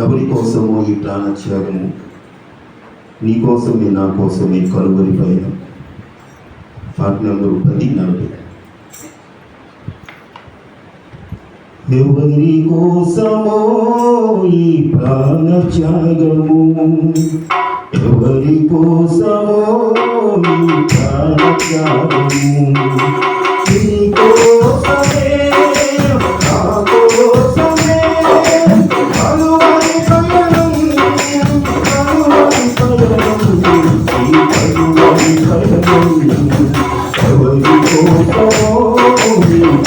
ఎవరి కోసమో ఈ ప్రాణత్యాగము. నీ కోసమే నా కోసమే కలువరి పైన పాట నెంబర్ పది నలభై. ఎవరి కోసమో ఈ ప్రాణ త్యాగము ఎవరి కోసమో ఈ ప్రాణ త్యాగము నీ కోసం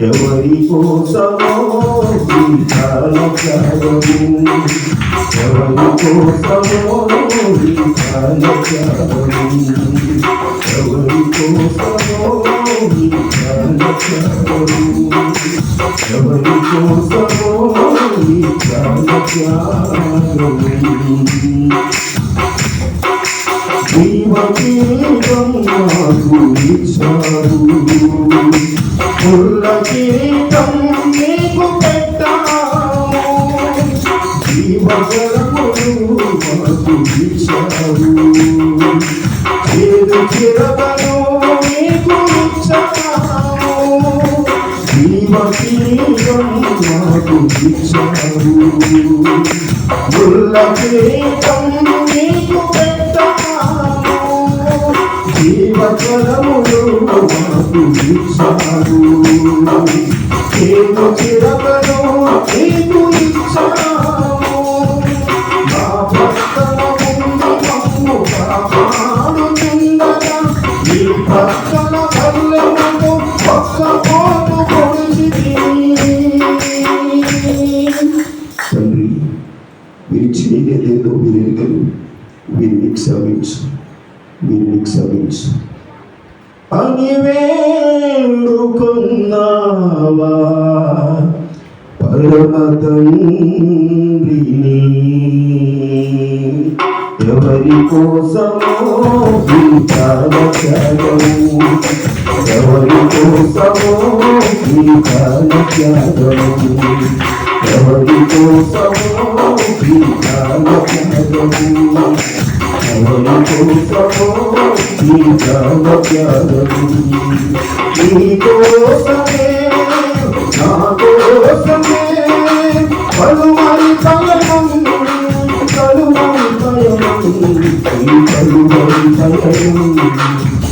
ఎవరి కోసమో ఈ కాల ఎవరి కోసమో ఈ కాల ఎవరి కోసమో ఈ కాల ఎవరి కోసమో నాకు ఇచ్చారు ముల్ల కిరీటం నీకు పెట్టాము జీవకరములు మాకు ఇచ్చారు చేదు చిరకను నీకు ఇచ్చాము జీవకీతం మాకు ఇచ్చారు ముల్ల కిరీటం నీకు పెట్టాము జీవకరములు ఇచ్చారు ఏదో చిరకను నీకు ఇచ్చాము మా పక్కన ముందు మమ్ము కాపాడుతుండగా నీ పక్కన పల్లెము పక్క పోటు తండ్రి వీరి చేయలేదేదో వీరిని క్షమించు వీరిని క్షమించు అని వేడుకున్నావా పరమ ఎవరి కోసమో ఈ ఎవరి కోసమో ఈ కాల ఎవరి కోసమో ఈ కాల త్యాగము ఎవరి కోసమో నీ కోసమే నా కోసమే పలుమరి పయనం కలుమరి పయనం కలుమరి